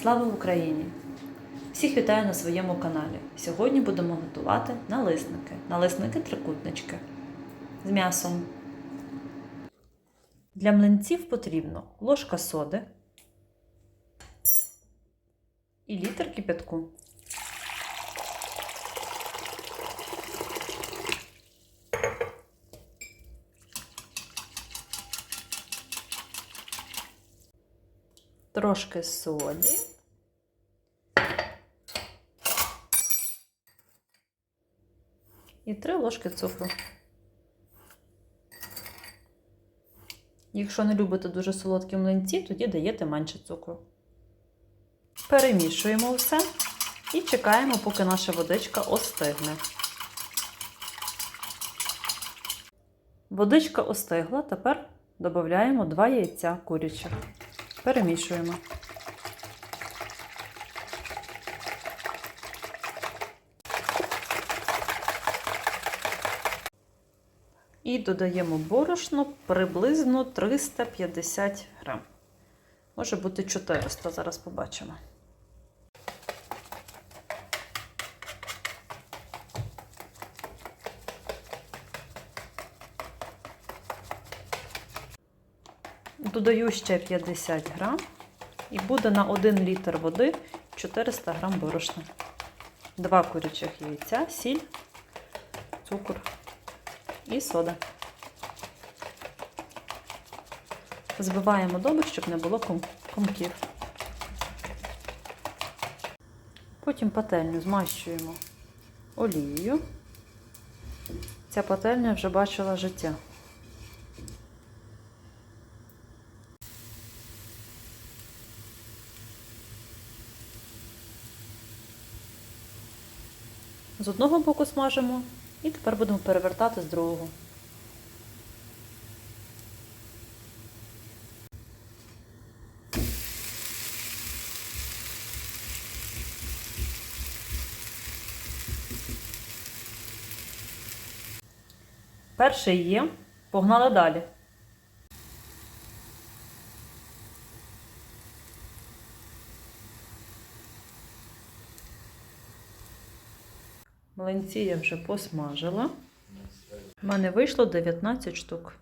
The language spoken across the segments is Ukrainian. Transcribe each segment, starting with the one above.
Слава Україні! Всіх вітаю на своєму каналі. Сьогодні будемо готувати налисники. Налисники трикутнички з м'ясом. Для млинців потрібно ложка соди і літр кипятку. Трошки солі. І 3 ложки цукру. Якщо не любите дуже солодкі млинці, тоді даєте менше цукру. Перемішуємо все і чекаємо, поки наша водичка остигне. Водичка остигла, тепер додаємо 2 яйця курячих. Перемішуємо. І додаємо борошно приблизно 350 грам. Може бути 400, зараз побачимо. Додаю ще 50 грам і буде на 1 літр води 400 грам борошна. Два курячих яйця, сіль, цукор і сода. Збиваємо добре, щоб не було ком- комків. Потім пательню змащуємо олією. Ця пательня вже бачила життя. З одного боку смажимо і тепер будемо перевертати з другого. Перший є. Погнали далі. Млинці я вже посмажила. У мене вийшло 19 штук.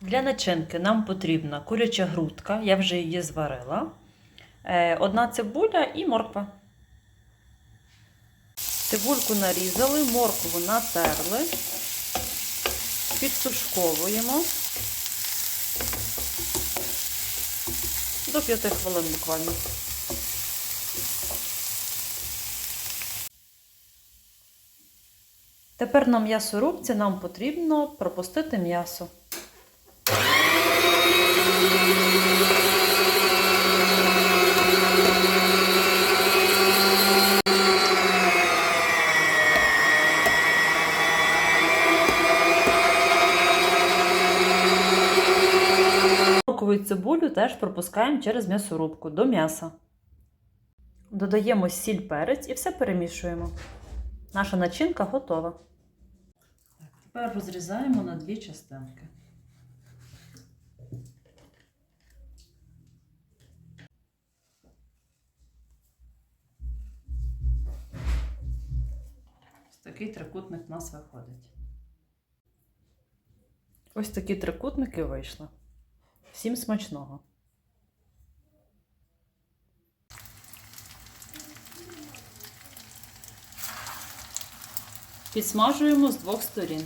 Для начинки нам потрібна куряча грудка, я вже її зварила. Е, Одна цибуля і морква. Цибульку нарізали, моркву натерли, підсушковуємо до 5 хвилин буквально. Тепер на м'ясорубці нам потрібно пропустити м'ясо. Моркову цибулю теж пропускаємо через м'ясорубку до м'яса. Додаємо сіль перець і все перемішуємо. Наша начинка готова. Тепер розрізаємо на дві частинки. Ось такий трикутник у нас виходить. Ось такі трикутники вийшли. Всім смачного! Підсмажуємо з двох сторін.